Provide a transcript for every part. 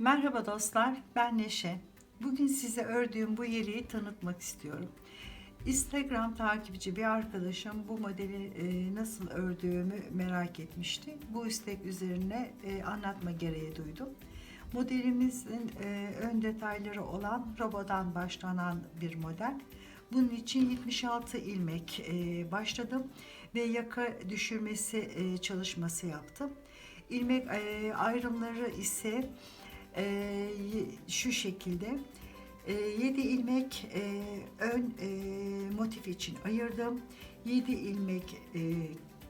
Merhaba dostlar, ben Neşe. Bugün size ördüğüm bu yeleği tanıtmak istiyorum. Instagram takipçi bir arkadaşım bu modeli e, nasıl ördüğümü merak etmişti. Bu istek üzerine e, anlatma gereği duydum. Modelimizin e, ön detayları olan robodan başlanan bir model. Bunun için 76 ilmek başladım ve yaka düşürmesi çalışması yaptım. İlmek ayrımları ise e, şu şekilde 7 ilmek e, ön e, motif için ayırdım. 7 ilmek e,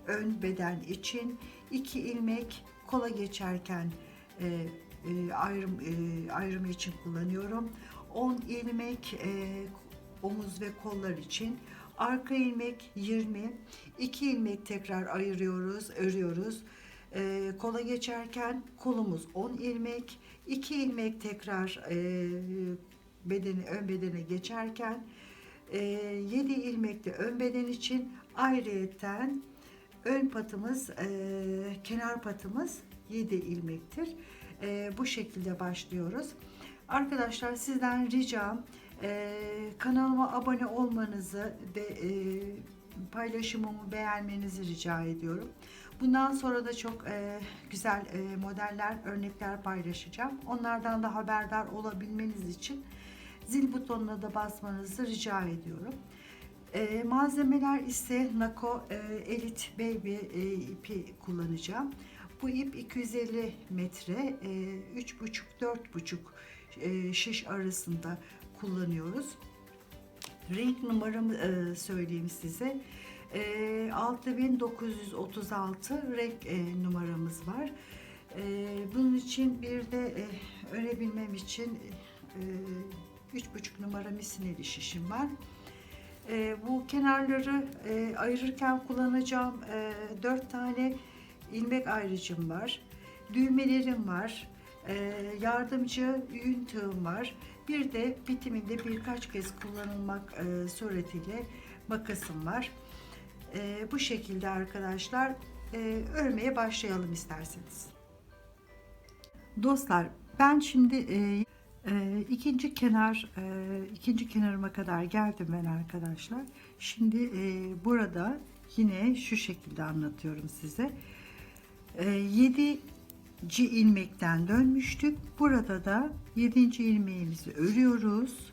ön beden için, 2 ilmek kola geçerken e, e, ayrım e, ayrımı için kullanıyorum. 10 ilmek e, omuz ve kollar için. Arka ilmek 20, 2 ilmek tekrar ayırıyoruz, örüyoruz. E, kola geçerken kolumuz 10 ilmek, 2 ilmek tekrar e, bedeni ön bedene geçerken e, 7 ilmek de ön beden için ayrıyeten ön patımız e, kenar patımız 7 ilmektir. E, bu şekilde başlıyoruz. Arkadaşlar sizden ricam e, kanalıma abone olmanızı ve e, paylaşımımı beğenmenizi rica ediyorum. Bundan sonra da çok e, güzel e, modeller, örnekler paylaşacağım. Onlardan da haberdar olabilmeniz için zil butonuna da basmanızı rica ediyorum. E, malzemeler ise Nako e, Elite Baby e, ipi kullanacağım. Bu ip 250 metre, e, 3,5-4,5 e, şiş arasında kullanıyoruz. Renk numaramı e, söyleyeyim size. E, 6936 renk e, numaramız var. E, bunun için bir de e, örebilmem için e, 3,5 numara misineli şişim var. E, bu kenarları e, ayırırken kullanacağım e, 4 tane ilmek ayrıcım var. Düğmelerim var. E, yardımcı yün tığım var. Bir de bitiminde birkaç kez kullanılmak e, suretiyle makasım var. E, bu şekilde arkadaşlar e, örmeye başlayalım isterseniz. Dostlar ben şimdi e, e, ikinci kenar e, ikinci kenarıma kadar geldim ben arkadaşlar. Şimdi e, burada yine şu şekilde anlatıyorum size. E, 7 ilmekten dönmüştük. Burada da 7. ilmeğimizi örüyoruz.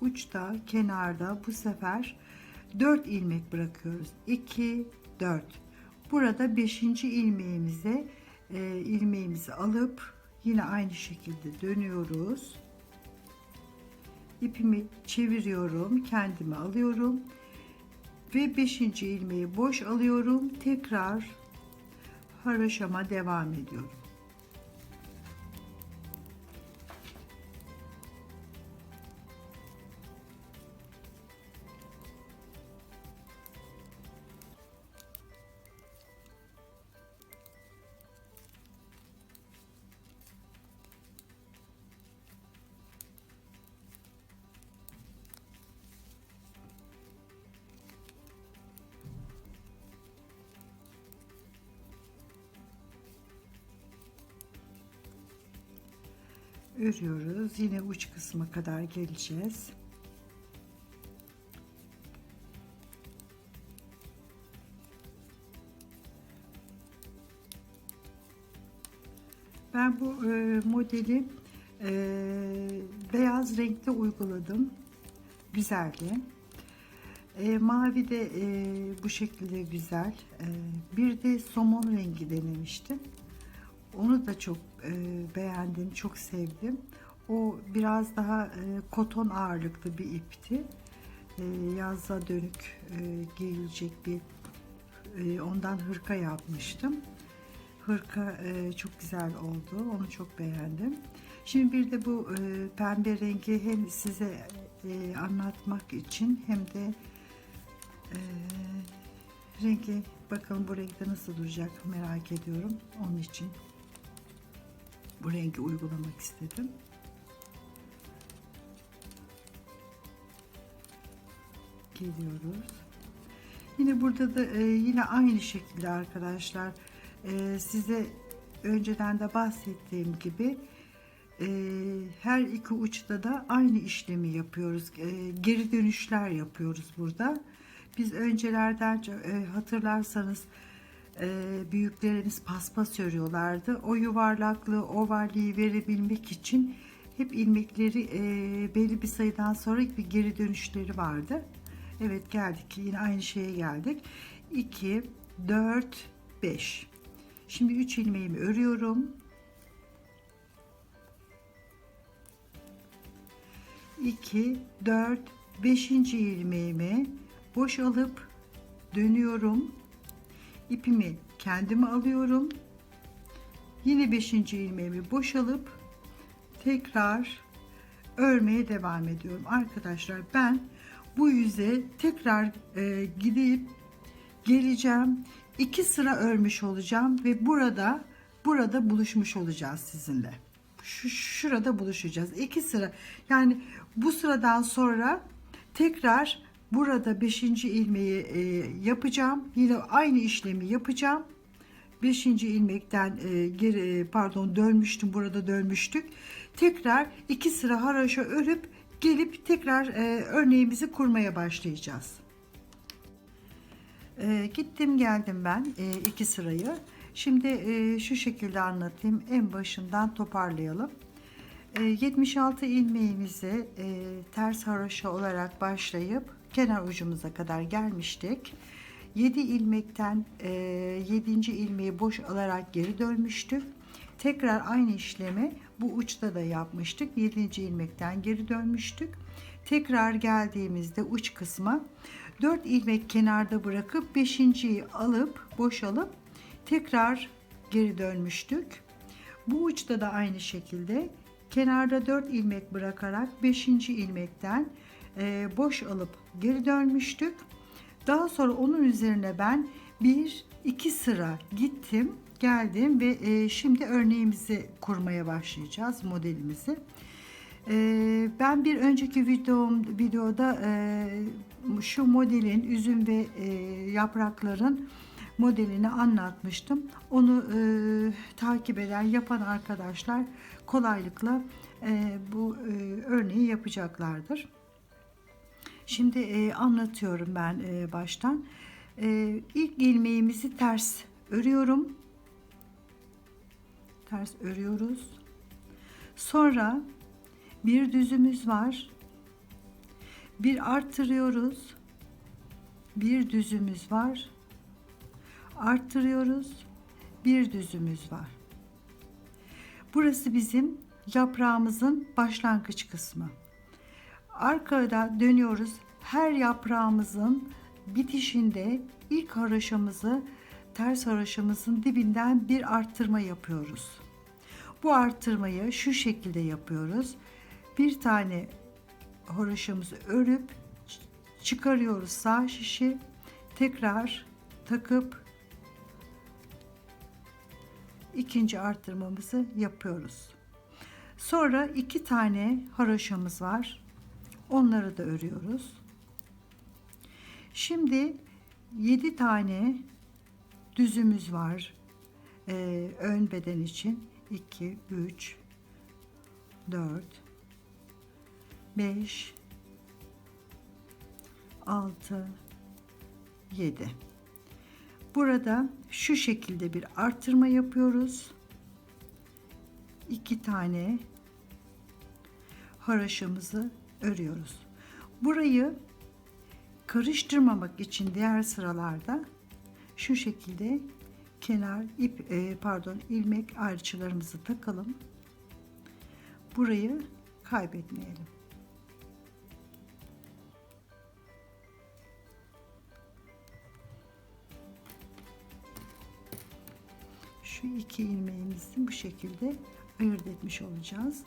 Uçta, kenarda bu sefer 4 ilmek bırakıyoruz. 2 4. Burada 5. ilmeğimize e, ilmeğimizi alıp yine aynı şekilde dönüyoruz. İpimi çeviriyorum, kendime alıyorum ve 5. ilmeği boş alıyorum. Tekrar haroşama devam ediyorum. Örüyoruz. Yine uç kısma kadar geleceğiz. Ben bu e, modeli e, beyaz renkte uyguladım. Güzeldi. E, mavi de e, bu şekilde güzel. E, bir de somon rengi denemiştim. Onu da çok e, beğendim, çok sevdim. O biraz daha e, koton ağırlıklı bir ipti. E, yazda dönük e, giyilecek bir e, ondan hırka yapmıştım. Hırka e, çok güzel oldu. Onu çok beğendim. Şimdi bir de bu e, pembe rengi hem size e, anlatmak için hem de e, rengi bakalım bu renkte nasıl duracak merak ediyorum. Onun için bu rengi uygulamak istedim. Geliyoruz. Yine burada da e, yine aynı şekilde arkadaşlar e, size önceden de bahsettiğim gibi e, her iki uçta da aynı işlemi yapıyoruz. E, geri dönüşler yapıyoruz burada. Biz öncelerden e, hatırlarsanız e, büyüklerimiz paspas örüyorlardı. O yuvarlaklığı, ovalliği verebilmek için hep ilmekleri e, belli bir sayıdan sonra bir geri dönüşleri vardı. Evet geldik yine aynı şeye geldik. 2, 4, 5. Şimdi 3 ilmeğimi örüyorum. 2, 4, 5. ilmeğimi boş alıp dönüyorum. İpimi kendime alıyorum. Yine 5. ilmeğimi boş alıp tekrar örmeye devam ediyorum. Arkadaşlar ben bu yüze tekrar e, gidip geleceğim. İki sıra örmüş olacağım ve burada burada buluşmuş olacağız sizinle. Şu şurada buluşacağız. İki sıra. Yani bu sıradan sonra tekrar burada 5. ilmeği e, yapacağım. Yine aynı işlemi yapacağım. 5. ilmekten e, geri pardon dönmüştüm. Burada dönmüştük. Tekrar iki sıra haraşo örüp gelip tekrar e, örneğimizi kurmaya başlayacağız. E, gittim geldim ben e, iki sırayı. Şimdi e, şu şekilde anlatayım. En başından toparlayalım. E, 76 ilmeğimizi e, ters haroşa olarak başlayıp kenar ucumuza kadar gelmiştik. 7 ilmekten e, 7. ilmeği boş alarak geri dönmüştük. Tekrar aynı işlemi bu uçta da yapmıştık. 7. ilmekten geri dönmüştük. Tekrar geldiğimizde uç kısma 4 ilmek kenarda bırakıp 5.yi alıp boşalıp tekrar geri dönmüştük. Bu uçta da aynı şekilde kenarda 4 ilmek bırakarak 5. ilmekten e, boş alıp geri dönmüştük. Daha sonra onun üzerine ben bir iki sıra gittim geldim ve e, şimdi örneğimizi kurmaya başlayacağız modelimizi. E, ben bir önceki videom videoda e, şu modelin üzüm ve e, yaprakların modelini anlatmıştım. Onu e, takip eden yapan arkadaşlar kolaylıkla e, bu e, örneği yapacaklardır. Şimdi e, anlatıyorum ben e, baştan. E, ilk ilmeğimizi ters örüyorum. Ters örüyoruz. Sonra bir düzümüz var. Bir arttırıyoruz. Bir düzümüz var. Arttırıyoruz. Bir düzümüz var. Burası bizim yaprağımızın başlangıç kısmı. Arkada dönüyoruz. Her yaprağımızın bitişinde ilk haroşamızı ters haroşamızın dibinden bir arttırma yapıyoruz. Bu arttırmayı şu şekilde yapıyoruz. Bir tane haroşamızı örüp çıkarıyoruz sağ şişi. Tekrar takıp ikinci arttırmamızı yapıyoruz. Sonra iki tane haroşamız var. Onları da örüyoruz. Şimdi 7 tane düzümüz var. Ee, ön beden için 2, 3, 4, 5, 6, 7. Burada şu şekilde bir artırma yapıyoruz. 2 tane haraşamızı örüyoruz. Burayı karıştırmamak için diğer sıralarda şu şekilde kenar ip e, pardon ilmek ayrıçılarımızı takalım. Burayı kaybetmeyelim. Şu iki ilmeğimizi bu şekilde ayırt etmiş olacağız.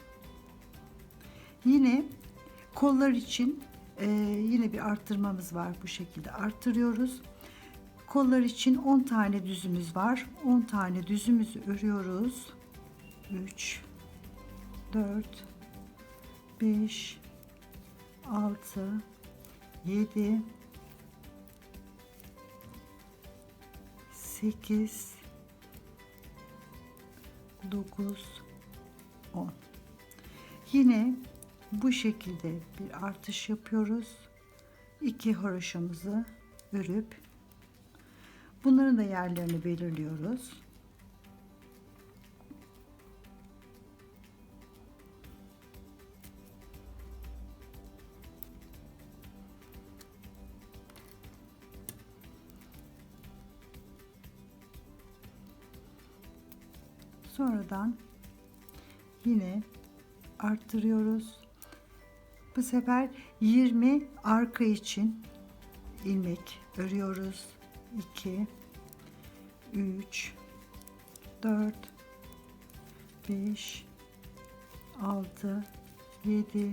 Yine kollar için e, yine bir arttırmamız var bu şekilde arttırıyoruz. Kollar için 10 tane düzümüz var. 10 tane düzümüzü örüyoruz. 3 4 5 6 7 8 9 10 Yine bu şekilde bir artış yapıyoruz. İki haroşamızı örüp bunların da yerlerini belirliyoruz. Sonradan yine arttırıyoruz. Bu sefer 20 arka için ilmek örüyoruz. 2 3 4 5 6 7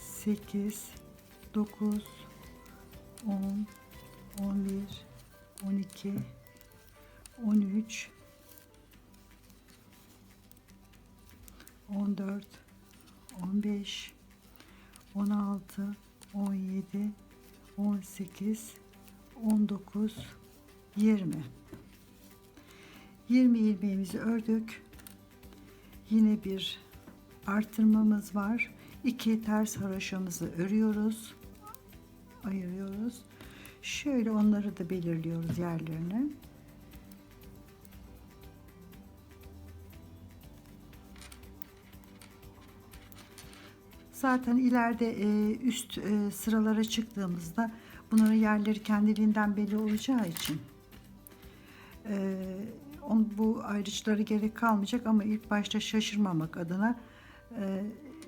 8 9 10 11 12 13 14 15 16 17 18 19 20 20 ilmeğimizi ördük. Yine bir artırmamız var. İki ters haroşamızı örüyoruz. Ayırıyoruz. Şöyle onları da belirliyoruz yerlerine. Zaten ileride e, üst e, sıralara çıktığımızda bunların yerleri kendiliğinden belli olacağı için e, on, bu ayrıçları gerek kalmayacak ama ilk başta şaşırmamak adına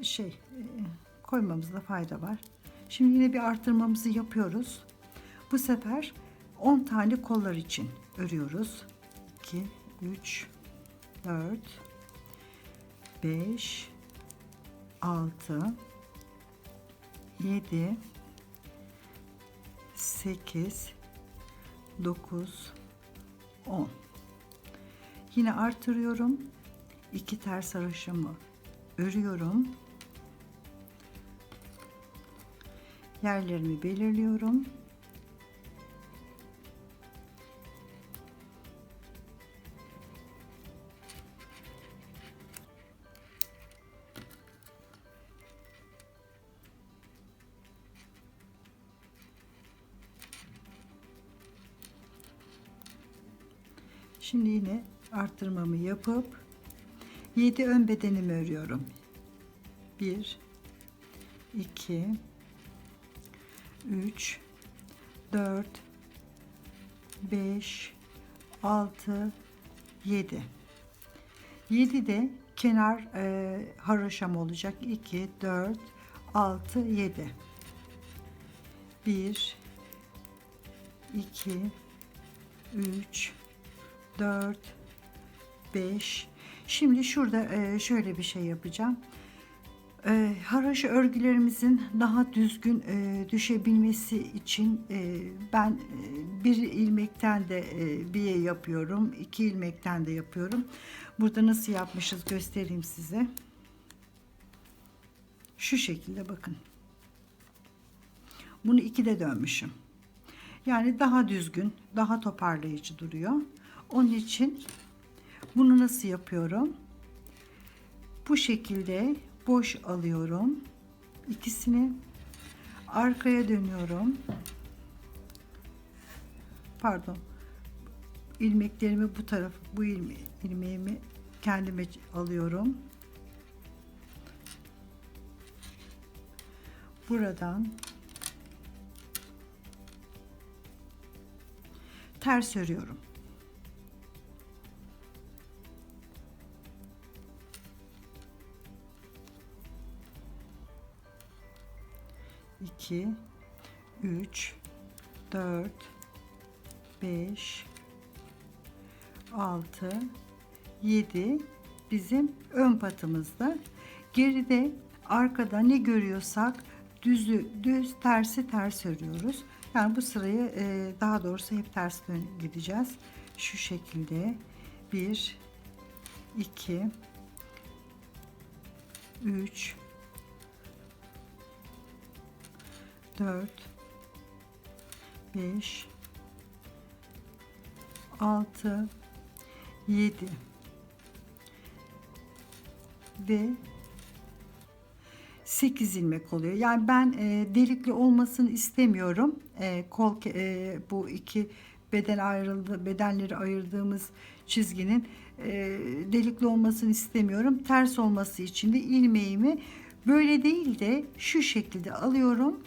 şey koymamızda fayda var. Şimdi yine bir artırmamızı yapıyoruz. Bu sefer 10 tane kollar için örüyoruz. 2, 3, 4, 5, 6, 7, 8, 9, 10. Yine artırıyorum. 2 ters haroşamı örüyorum. Yerlerimi belirliyorum. Şimdi yine arttırmamı yapıp 7 ön bedenimi örüyorum. 1 2 3 4 5 6 7 7 de kenar e, haroşam olacak. 2 4 6 7 1 2 3 4 5 Şimdi şurada e, şöyle bir şey yapacağım. E, örgülerimizin daha düzgün e, düşebilmesi için ben bir ilmekten de bir yapıyorum. iki ilmekten de yapıyorum. Burada nasıl yapmışız göstereyim size. Şu şekilde bakın. Bunu iki de dönmüşüm. Yani daha düzgün, daha toparlayıcı duruyor. Onun için bunu nasıl yapıyorum? Bu şekilde boş alıyorum. ikisini arkaya dönüyorum. Pardon. ilmeklerimi bu taraf bu ilme, ilmeğimi kendime alıyorum. Buradan ters örüyorum. 2 3 4 5 6 7 bizim ön patımızda. Geride arkada ne görüyorsak düzü düz tersi ters örüyoruz. Yani bu sırayı e, daha doğrusu hep ters gideceğiz. Şu şekilde 1 2 3 4 5 6 7 ve 8 ilmek oluyor. Yani ben e, delikli olmasını istemiyorum. E, kol e, bu iki beden ayrıldı bedenleri ayırdığımız çizginin e, delikli olmasını istemiyorum. Ters olması için de ilmeğimi böyle değil de şu şekilde alıyorum.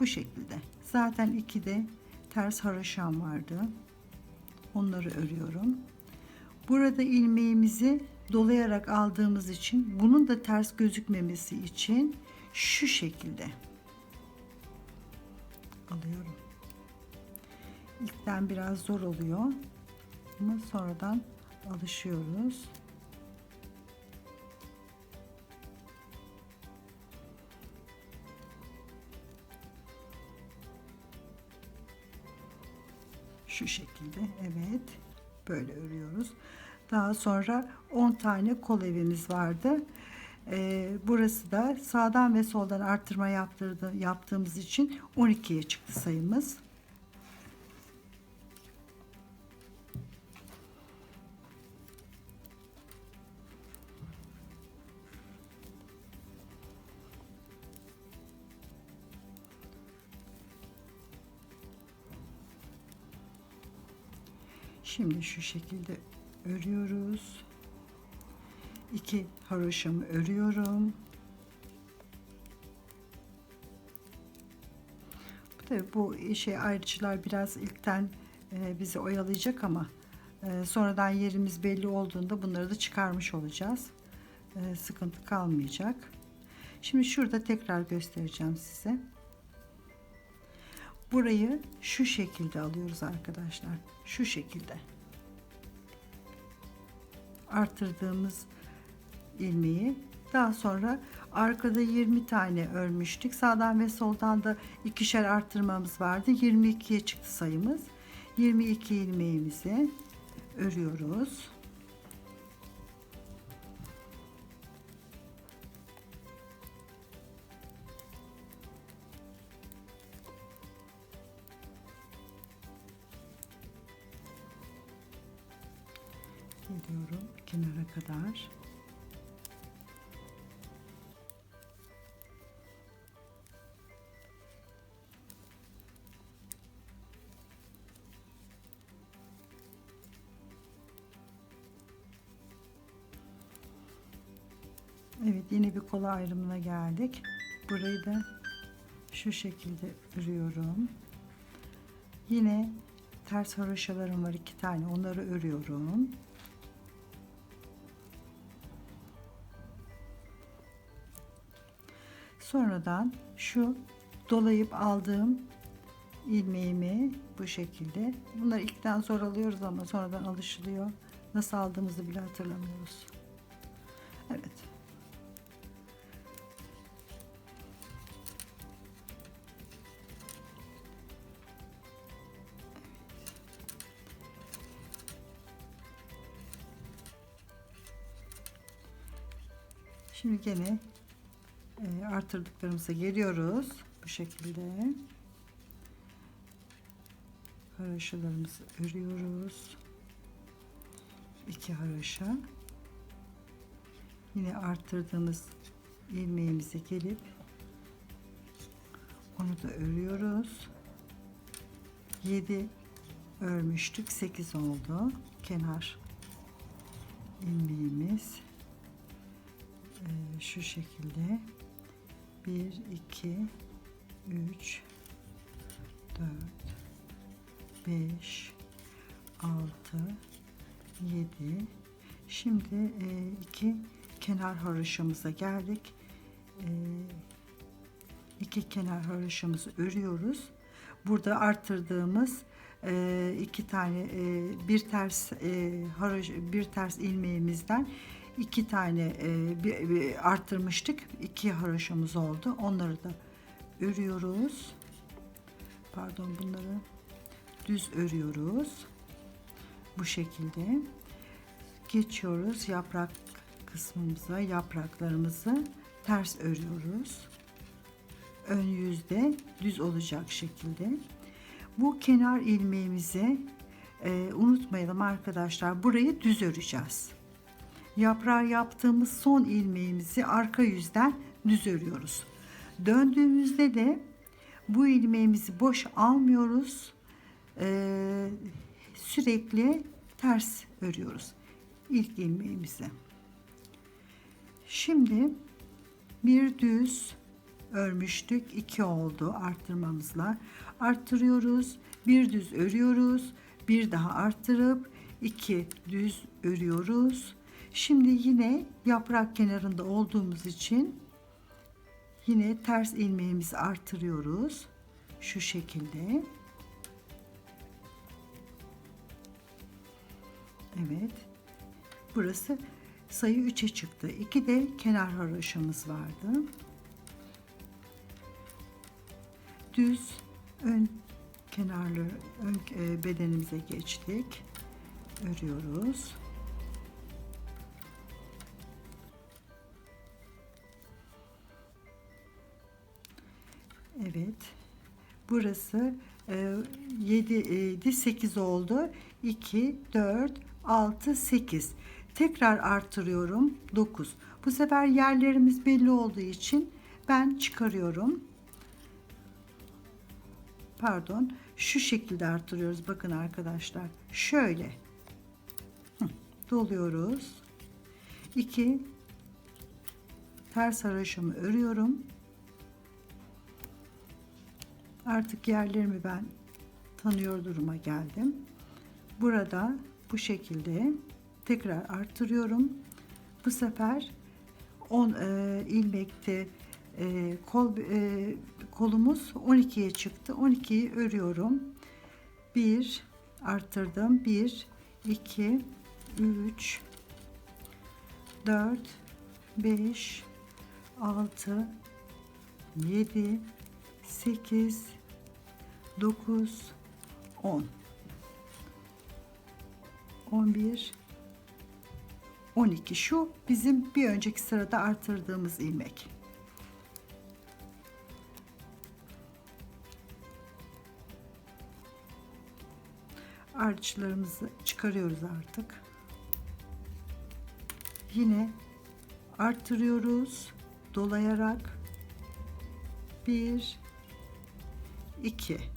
Bu şekilde. Zaten iki de ters haroşam vardı. Onları örüyorum. Burada ilmeğimizi dolayarak aldığımız için bunun da ters gözükmemesi için şu şekilde alıyorum. İlkten biraz zor oluyor ama sonradan alışıyoruz. Şu şekilde evet böyle örüyoruz. Daha sonra 10 tane kol evimiz vardı. Ee, burası da sağdan ve soldan arttırma yaptırdı, yaptığımız için 12'ye çıktı sayımız. Şimdi şu şekilde örüyoruz. İki haroşamı örüyorum. Tabii bu şey ayrıcılar biraz ilkten e, bizi oyalayacak ama e, sonradan yerimiz belli olduğunda bunları da çıkarmış olacağız. E, sıkıntı kalmayacak. Şimdi şurada tekrar göstereceğim size. Burayı şu şekilde alıyoruz arkadaşlar. Şu şekilde. Artırdığımız ilmeği daha sonra arkada 20 tane örmüştük. Sağdan ve soldan da ikişer arttırmamız vardı. 22'ye çıktı sayımız. 22 ilmeğimizi örüyoruz. Kenara kadar. Evet yine bir kola ayrımına geldik. Burayı da şu şekilde örüyorum. Yine ters haroşalarım var iki tane onları örüyorum. Sonradan şu dolayıp aldığım ilmeğimi bu şekilde bunları ilkten zor alıyoruz ama sonradan alışılıyor. Nasıl aldığımızı bile hatırlamıyoruz. Evet. Şimdi gene e, artırdıklarımıza geliyoruz. Bu şekilde. Haroşalarımızı örüyoruz. İki haroşa. Yine arttırdığımız ilmeğimize gelip onu da örüyoruz. 7 örmüştük. 8 oldu. Kenar ilmeğimiz Ee, şu şekilde 1 2 3 4 5 6 7 şimdi e, iki kenar haroşamıza geldik. E, iki kenar haroşamızı örüyoruz. Burada arttırdığımız e, iki tane bir ters bir ters ilmeğimizden iki tane e, bir, bir arttırmıştık. iki haroşamız oldu. Onları da örüyoruz. Pardon bunları düz örüyoruz. Bu şekilde geçiyoruz yaprak kısmımıza yapraklarımızı ters örüyoruz. Ön yüzde düz olacak şekilde. Bu kenar ilmeğimizi e, unutmayalım arkadaşlar. Burayı düz öreceğiz. Yaprağı yaptığımız son ilmeğimizi arka yüzden düz örüyoruz. Döndüğümüzde de bu ilmeğimizi boş almıyoruz. E, sürekli ters örüyoruz ilk ilmeğimizi. Şimdi bir düz örmüştük. iki oldu arttırmamızla. Arttırıyoruz. Bir düz örüyoruz. Bir daha arttırıp iki düz örüyoruz. Şimdi yine yaprak kenarında olduğumuz için yine ters ilmeğimizi artırıyoruz. Şu şekilde. Evet. Burası sayı 3'e çıktı. 2 de kenar haroşamız vardı. Düz ön kenarları ön e, bedenimize geçtik. Örüyoruz. Evet. Burası e, 7 7 8 oldu. 2 4 6 8. Tekrar artırıyorum. 9. Bu sefer yerlerimiz belli olduğu için ben çıkarıyorum. Pardon. Şu şekilde artırıyoruz. Bakın arkadaşlar. Şöyle. Doluyoruz. 2 ters haroşamı örüyorum. Artık yerlerimi ben tanıyor duruma geldim. Burada bu şekilde tekrar artırıyorum. Bu sefer 10 e, ilmekte e, kol e, kolumuz 12'ye çıktı. 12'yi örüyorum. 1 arttırdım. 1 2 3 4 5 6 7 8 9 10 11 12 şu bizim bir önceki sırada artırdığımız ilmek. Arçlarımızı çıkarıyoruz artık. Yine arttırıyoruz dolayarak 1 2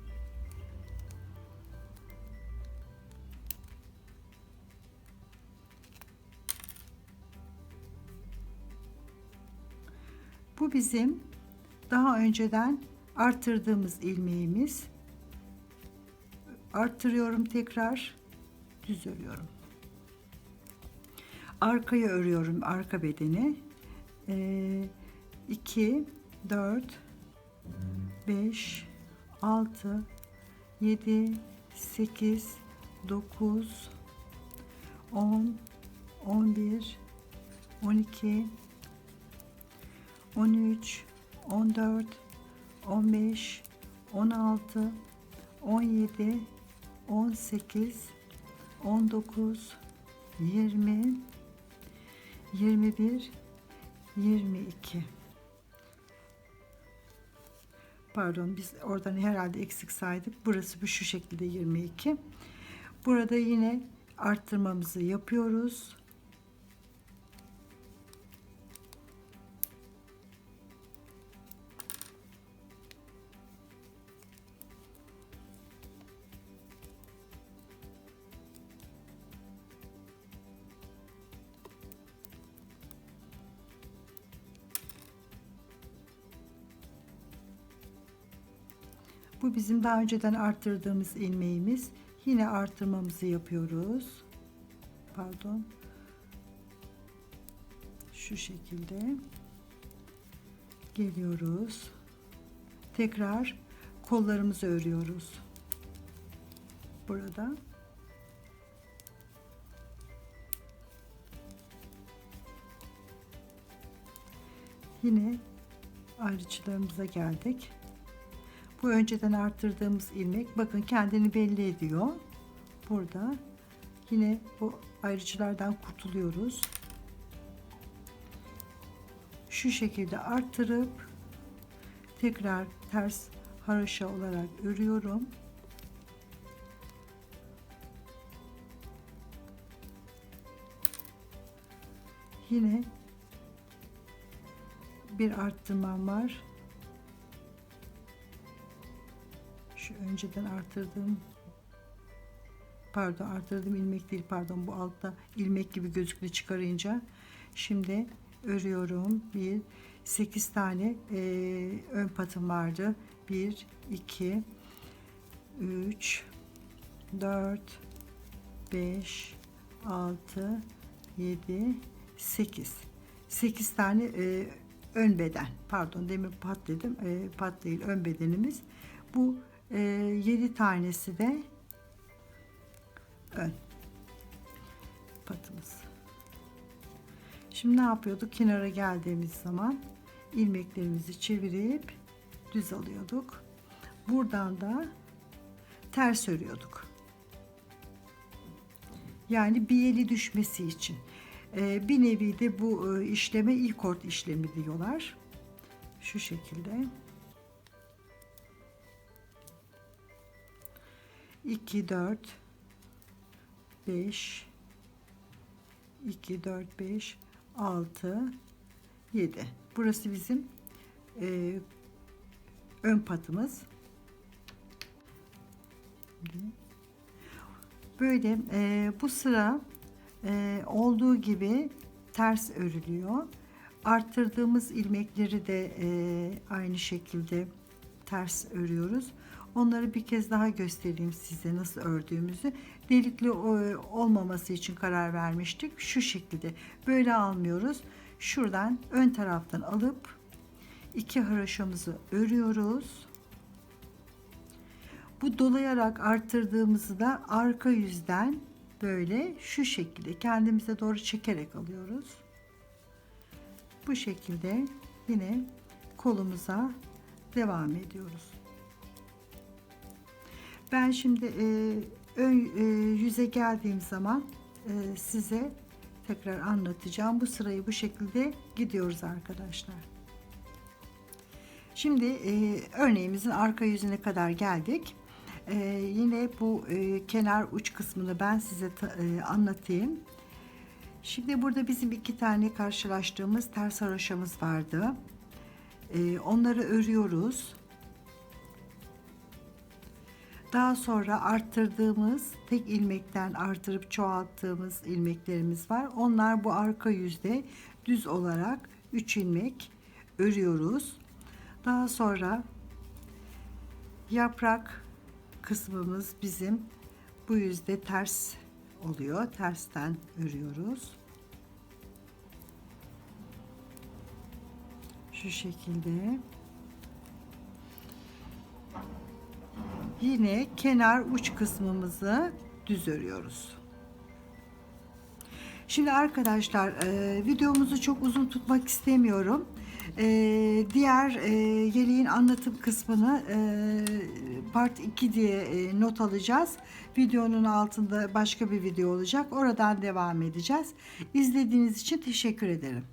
Bu bizim daha önceden artırdığımız ilmeğimiz. Arttırıyorum tekrar. Düz örüyorum. Arkaya örüyorum arka bedeni. 2 4 5 6 7 8 9 10 11 12 13 14 15 16 17 18 19 20 21 22 pardon biz oradan herhalde eksik saydık. Burası bu şu şekilde 22 burada yine arttırmamızı yapıyoruz Bu bizim daha önceden arttırdığımız ilmeğimiz. Yine artırmamızı yapıyoruz. Pardon. Şu şekilde geliyoruz. Tekrar kollarımızı örüyoruz. Burada. Yine ayrıcılarımıza geldik. Bu önceden arttırdığımız ilmek bakın kendini belli ediyor. Burada yine bu ayrıcılardan kurtuluyoruz. Şu şekilde arttırıp tekrar ters haroşa olarak örüyorum. Yine bir arttırmam var. Önceden arttırdığım pardon arttırdığım ilmek değil pardon bu altta ilmek gibi gözüktü çıkarınca. Şimdi örüyorum. Bir 8 tane e, ön patım vardı. 1 2 3 4 5 6 7 8 8 tane e, ön beden. Pardon demin pat dedim. E, pat değil ön bedenimiz. Bu 7 tanesi de ön. Patımız şimdi ne yapıyorduk? Kenara geldiğimiz zaman ilmeklerimizi çevirip düz alıyorduk. Buradan da ters örüyorduk. Yani bir eli düşmesi için. Ee, bir nevi de bu e, işleme ilk ort işlemi diyorlar. Şu şekilde 2 4 5 2 4 5 6 7 burası bizim e, ön patımız. Böyle e, bu sıra e, olduğu gibi ters örülüyor. Arttırdığımız ilmekleri de e, aynı şekilde ters örüyoruz onları bir kez daha göstereyim size nasıl ördüğümüzü. Delikli e, olmaması için karar vermiştik. Şu şekilde. Böyle almıyoruz. Şuradan ön taraftan alıp iki haroşamızı örüyoruz. Bu dolayarak arttırdığımızı da arka yüzden böyle şu şekilde kendimize doğru çekerek alıyoruz. Bu şekilde yine kolumuza devam ediyoruz. Ben şimdi e, ön e, yüze geldiğim zaman e, size tekrar anlatacağım. Bu sırayı bu şekilde gidiyoruz arkadaşlar. Şimdi e, örneğimizin arka yüzüne kadar geldik. E, yine bu e, kenar uç kısmını ben size ta, e, anlatayım. Şimdi burada bizim iki tane karşılaştığımız ters haroşamız vardı. E, onları örüyoruz. Daha sonra arttırdığımız tek ilmekten artırıp çoğalttığımız ilmeklerimiz var. Onlar bu arka yüzde düz olarak 3 ilmek örüyoruz. Daha sonra yaprak kısmımız bizim bu yüzde ters oluyor. Tersten örüyoruz. Şu şekilde. Yine kenar uç kısmımızı düz örüyoruz. Şimdi arkadaşlar e, videomuzu çok uzun tutmak istemiyorum. E, diğer e, yeleğin anlatım kısmını e, part 2 diye e, not alacağız. Videonun altında başka bir video olacak. Oradan devam edeceğiz. İzlediğiniz için teşekkür ederim.